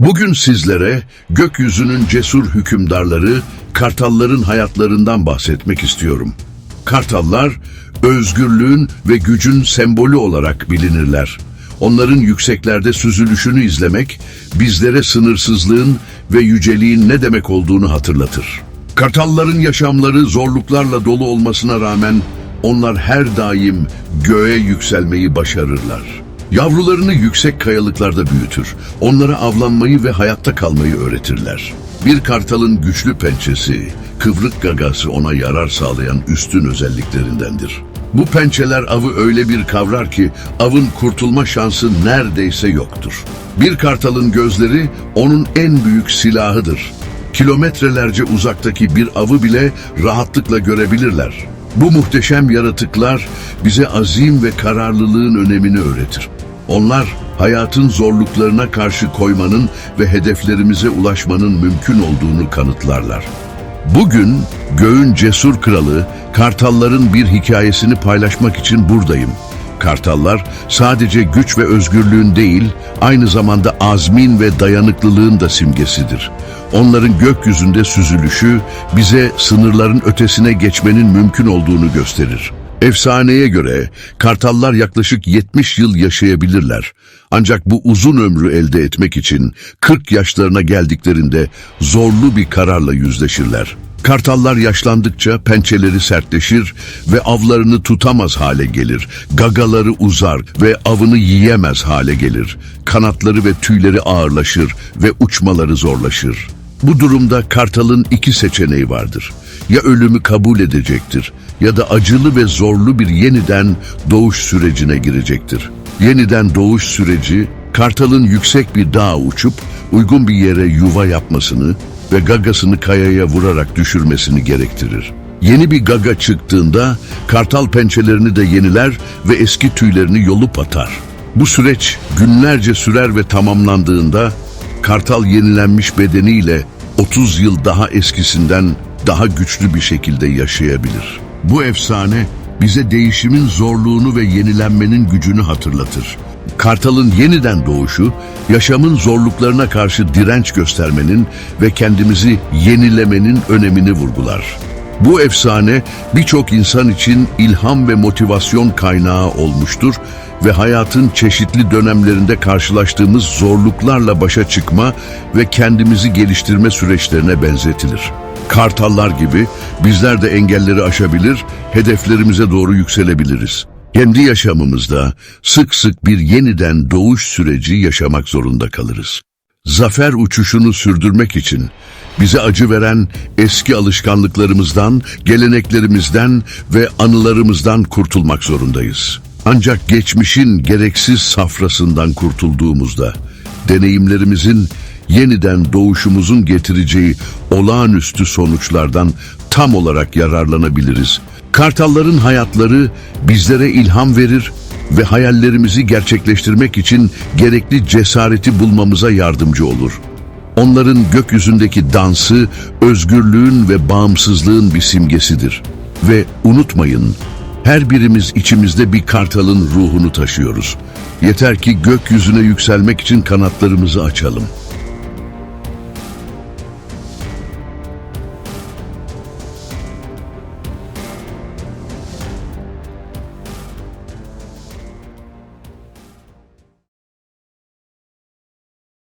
Bugün sizlere gökyüzünün cesur hükümdarları, kartalların hayatlarından bahsetmek istiyorum. Kartallar, özgürlüğün ve gücün sembolü olarak bilinirler. Onların yükseklerde süzülüşünü izlemek, bizlere sınırsızlığın ve yüceliğin ne demek olduğunu hatırlatır. Kartalların yaşamları zorluklarla dolu olmasına rağmen onlar her daim göğe yükselmeyi başarırlar. Yavrularını yüksek kayalıklarda büyütür. Onlara avlanmayı ve hayatta kalmayı öğretirler. Bir kartalın güçlü pençesi, kıvrık gagası ona yarar sağlayan üstün özelliklerindendir. Bu pençeler avı öyle bir kavrar ki avın kurtulma şansı neredeyse yoktur. Bir kartalın gözleri onun en büyük silahıdır. Kilometrelerce uzaktaki bir avı bile rahatlıkla görebilirler. Bu muhteşem yaratıklar bize azim ve kararlılığın önemini öğretir. Onlar hayatın zorluklarına karşı koymanın ve hedeflerimize ulaşmanın mümkün olduğunu kanıtlarlar. Bugün göğün cesur kralı kartalların bir hikayesini paylaşmak için buradayım. Kartallar sadece güç ve özgürlüğün değil, aynı zamanda azmin ve dayanıklılığın da simgesidir. Onların gökyüzünde süzülüşü bize sınırların ötesine geçmenin mümkün olduğunu gösterir. Efsaneye göre kartallar yaklaşık 70 yıl yaşayabilirler. Ancak bu uzun ömrü elde etmek için 40 yaşlarına geldiklerinde zorlu bir kararla yüzleşirler. Kartallar yaşlandıkça pençeleri sertleşir ve avlarını tutamaz hale gelir. Gagaları uzar ve avını yiyemez hale gelir. Kanatları ve tüyleri ağırlaşır ve uçmaları zorlaşır. Bu durumda kartalın iki seçeneği vardır. Ya ölümü kabul edecektir ya da acılı ve zorlu bir yeniden doğuş sürecine girecektir. Yeniden doğuş süreci, kartalın yüksek bir dağa uçup uygun bir yere yuva yapmasını ve gagasını kayaya vurarak düşürmesini gerektirir. Yeni bir gaga çıktığında kartal pençelerini de yeniler ve eski tüylerini yolup atar. Bu süreç günlerce sürer ve tamamlandığında kartal yenilenmiş bedeniyle 30 yıl daha eskisinden daha güçlü bir şekilde yaşayabilir. Bu efsane bize değişimin zorluğunu ve yenilenmenin gücünü hatırlatır. Kartalın yeniden doğuşu, yaşamın zorluklarına karşı direnç göstermenin ve kendimizi yenilemenin önemini vurgular. Bu efsane birçok insan için ilham ve motivasyon kaynağı olmuştur ve hayatın çeşitli dönemlerinde karşılaştığımız zorluklarla başa çıkma ve kendimizi geliştirme süreçlerine benzetilir. Kartallar gibi bizler de engelleri aşabilir, hedeflerimize doğru yükselebiliriz. Kendi yaşamımızda sık sık bir yeniden doğuş süreci yaşamak zorunda kalırız. Zafer uçuşunu sürdürmek için bize acı veren eski alışkanlıklarımızdan, geleneklerimizden ve anılarımızdan kurtulmak zorundayız. Ancak geçmişin gereksiz safrasından kurtulduğumuzda, deneyimlerimizin yeniden doğuşumuzun getireceği olağanüstü sonuçlardan tam olarak yararlanabiliriz. Kartalların hayatları bizlere ilham verir ve hayallerimizi gerçekleştirmek için gerekli cesareti bulmamıza yardımcı olur. Onların gökyüzündeki dansı özgürlüğün ve bağımsızlığın bir simgesidir. Ve unutmayın, her birimiz içimizde bir kartalın ruhunu taşıyoruz. Yeter ki gökyüzüne yükselmek için kanatlarımızı açalım.